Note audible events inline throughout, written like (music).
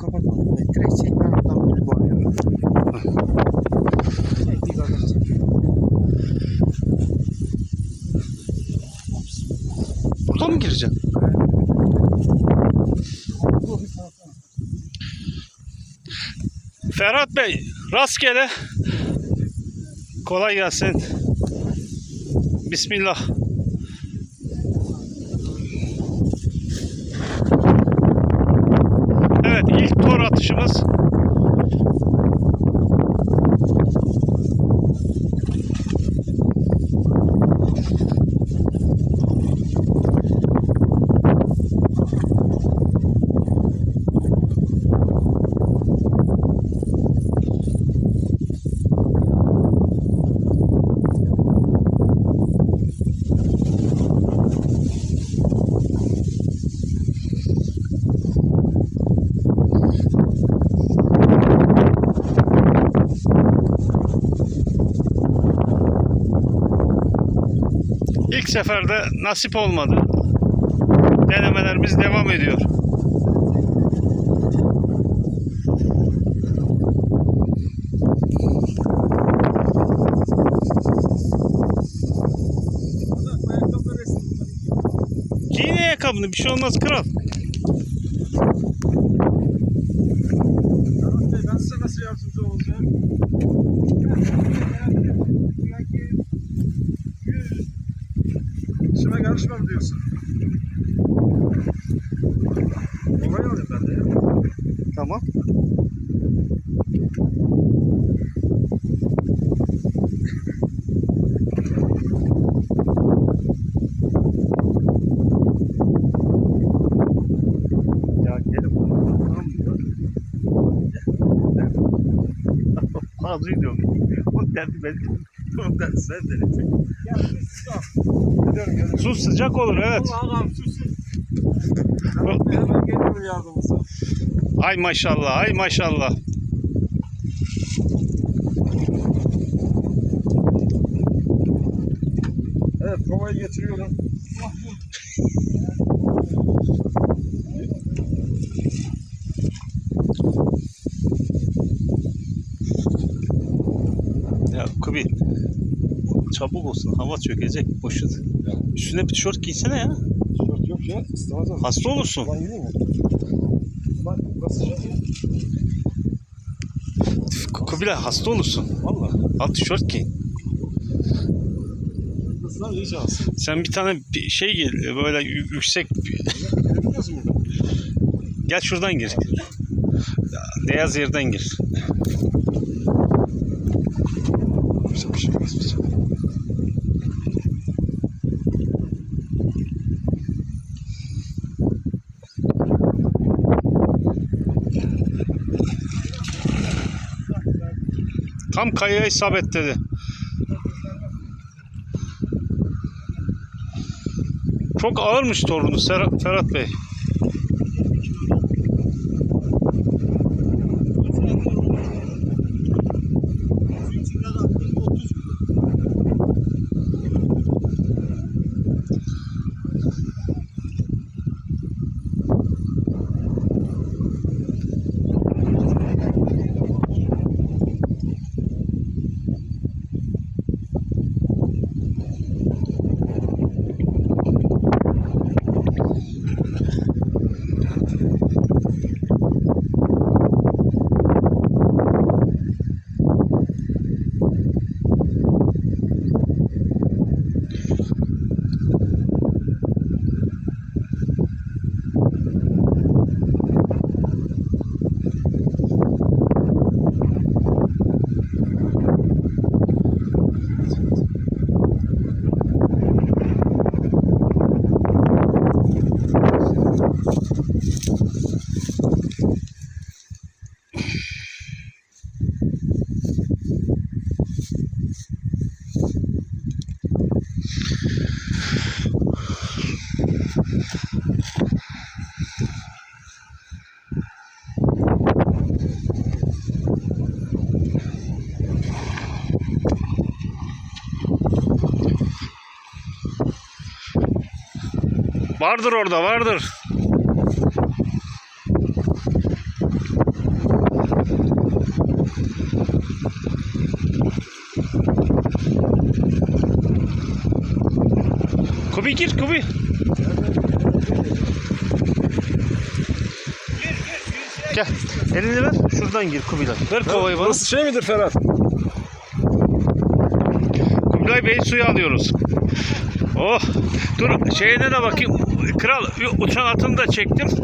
Kapatma. Evet, direkt çek ben oradan böyle bağlıyorum. Çek bir kadar çek. Burada mı gireceksin? Ferhat Bey rastgele. Kolay gelsin. Bismillah. İlk tor atışımız. Seferde nasip olmadı. Denemelerimiz devam ediyor. Giyin ayakkabını bir şey olmaz kral. Ben size nasıl yardımcı olacağım? İşime karışmam diyorsun. Kolay alayım ben de ya. Tamam. Ya gelin Fazla diyorum. Derdi ben. (laughs) Ondan sen de. Gelin. Su sıcak olur evet. Hemen. Ay maşallah, ay maşallah. Evet kovayı getiriyorum. (laughs) Ya Kubi. Çabuk olsun, hava çökecek. Boşu. Üstüne bir tişört giysene ya. Tişört yok ya. İstemez ama. Hasta olursun. Ulan yürüyeyim mi? Ulan nasıl şey? Kubilay hasta olursun. Valla. Al tişört giy. Kızlar iyice alsın. Sen bir tane bir şey giy, böyle yü- yüksek. Mu? Gel şuradan gir. Beyaz yerden gir. Tam kayaya isabet dedi. Çok ağırmış torunu Ferhat Bey. Vardır orada vardır. Kubi gir Kubi. Gel. Elini ver. Şuradan gir Kubilay. Ver kovayı bana. Burası şey midir Ferhat? Kubilay Bey suyu alıyoruz. Oh. Dur şeyine de bakayım. Kral uçan atını da çektim. (laughs)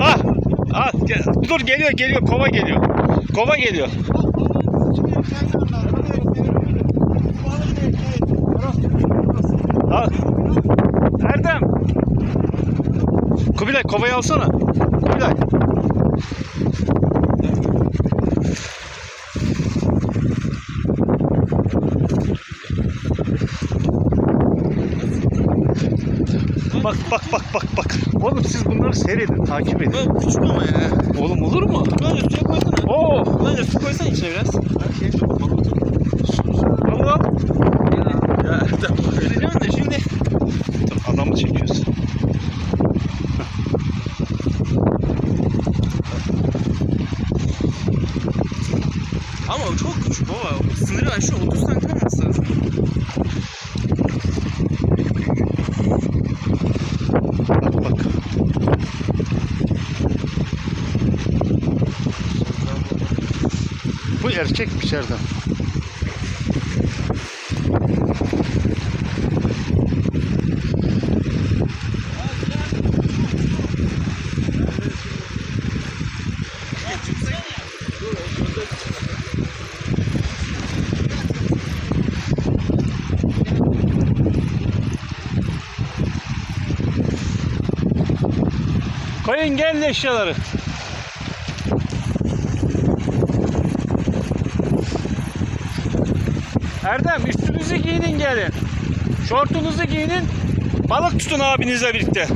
ah. Ah. Dur geliyor geliyor. Kova geliyor. Kova geliyor. Al. Erdem. Kubilay kovayı alsana. Kubilay. Bak bak bak bak bak. Oğlum siz bunları seyredin, takip edin. Bu küçük ama ya. Oğlum olur mu? Lan üstüne koysana. Oo! Lan üstüne koysana içine biraz. Allah! Ya tamam. Vereceğim de şimdi. Dur, adamı çekiyorsun. Ama çok küçük baba. Sınırı aşıyor 30 santim olması lazım. Bu erkekmiş Erdem. Koyun gelin eşyaları. Erdem üstünüzü giyinin gelin. Şortunuzu giyinin. Balık tutun abinizle birlikte.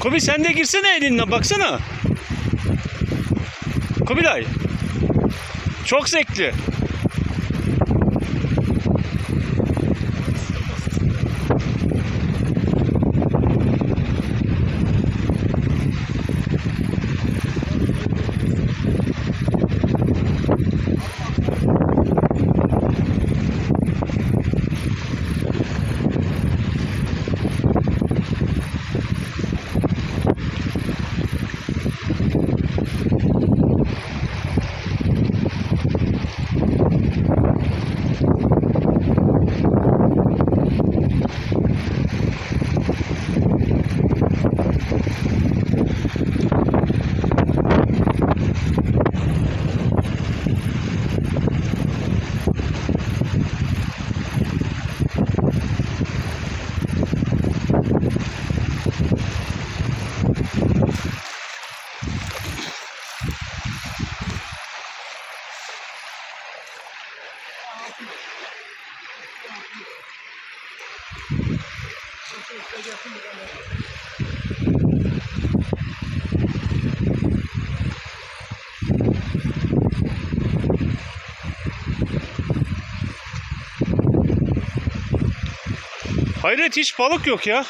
Kubi sen de girsene elinle baksana. Kubilay. Çok zevkli. Hayret hiç balık yok ya.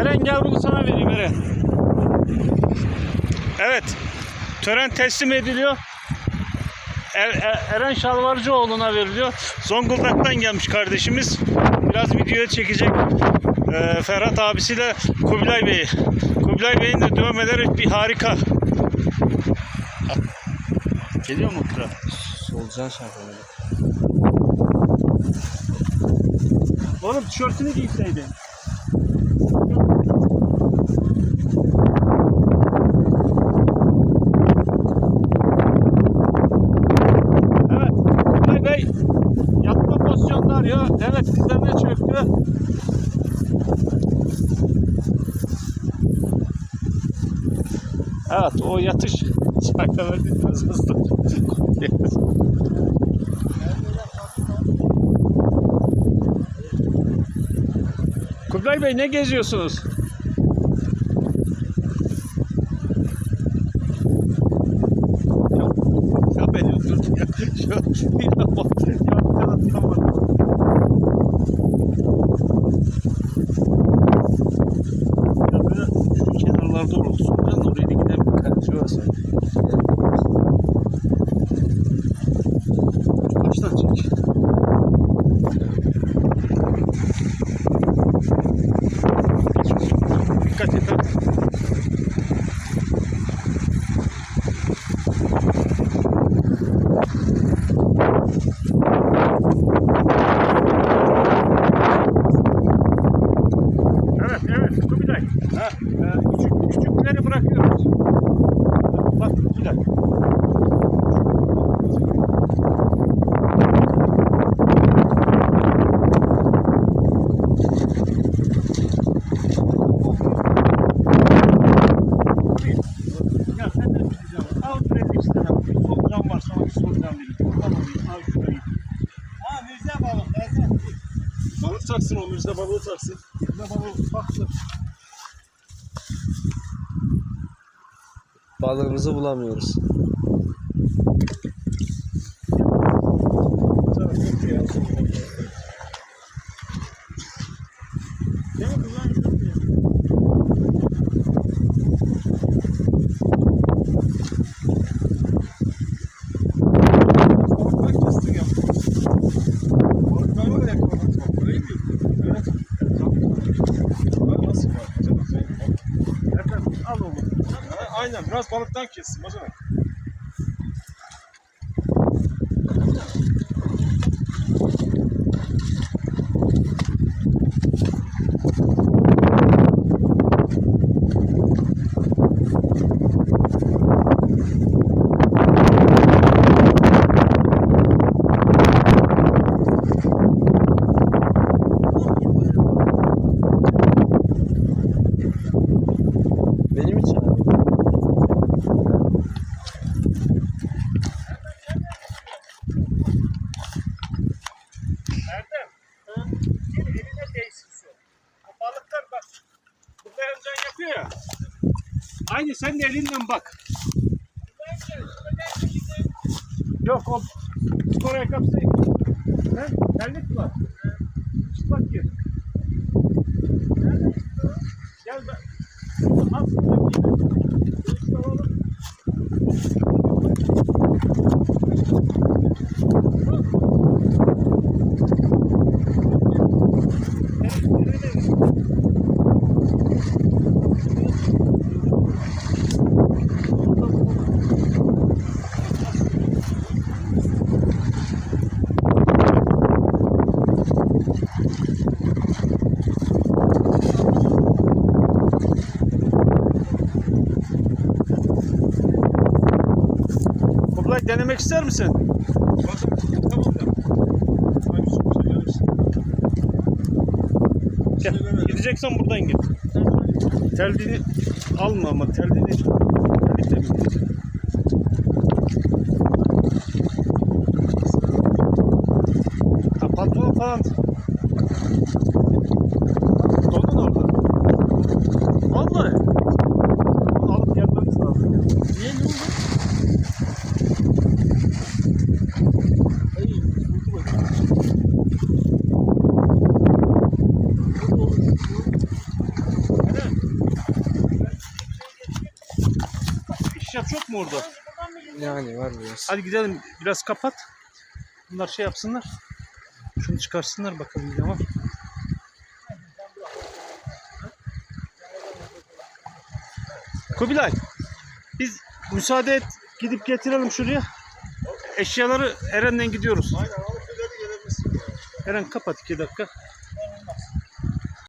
Eren gel bunu sana vereyim Eren. Evet. Tören teslim ediliyor. Er- Er- Eren Şalvarcıoğlu'na veriliyor. Zonguldak'tan gelmiş kardeşimiz. Biraz video çekecek. Ee, Ferhat abisiyle Kubilay Bey. Kubilay Bey'in de dövmeleri bir harika. Geliyor mu kral? Solucan şarkıları. Oğlum tişörtünü giyseydin. Evet. Kubilay Bey yatma pozisyonda arıyor. Evet dizlerine çöktü. Evet o yatış şarkıları biraz hızlı. Kubilay Bey ne geziyorsunuz? Ya, ya beni öldürdün ya. Şu, ya, ya, ya, ya. Ya böyle şu kenarlarda olsun. Ben oraya da gidemem. Şurası. Baştan çek. Dikkat et. ha. Evet, evet. Kubilay. Ha, e, küçük, küçükleri bırakıyoruz. Bak Kubilay. Ya sen de bir şey diyeceğim. Al kredi istene. Bir solucan var sana bir solucan vereyim. Kurban olayım. Al şurayı. Ha Mirza balık. Mirza. Balık taksın o Mirza balığı taksın. Ne balığı baksın. Balığımızı bulamıyoruz. Sana çok iyi alsın. Değil mi? Kullan şunu. Balıklar kestin ya. Balıklar var ya balık bak. Burayı mı yapıyorsun? Evet. Bunlar nasıl var? Acaba sen bak. Nereden? Al oğlum. Ha, aynen biraz balıktan kessin bacana. Benim için abi. Erdem. Gel eline değsin su. O balıklar bak. Burada Ercan yapıyor ya. Aynı sen de elinden bak. Yok o skor ayakkabısı. He? Terlik var. Çıplak gir. Gel ben. Al şunu da giy. Görüşte alalım. Kublay denemek ister misin? Bacana tamam da. Hadi şu şey gelirsin. Gel. Gideceksen buradan git. Teldiğini alma ama teldiğini terlik de Sincap çok mu orada? Yani var biraz. Hadi gidelim biraz kapat. Bunlar şey yapsınlar. Şunu çıkarsınlar bakalım ne var. Kubilay. Biz müsaade et gidip getirelim şuraya. Eşyaları Eren'le gidiyoruz. Aynen alıp. Eren kapat iki dakika.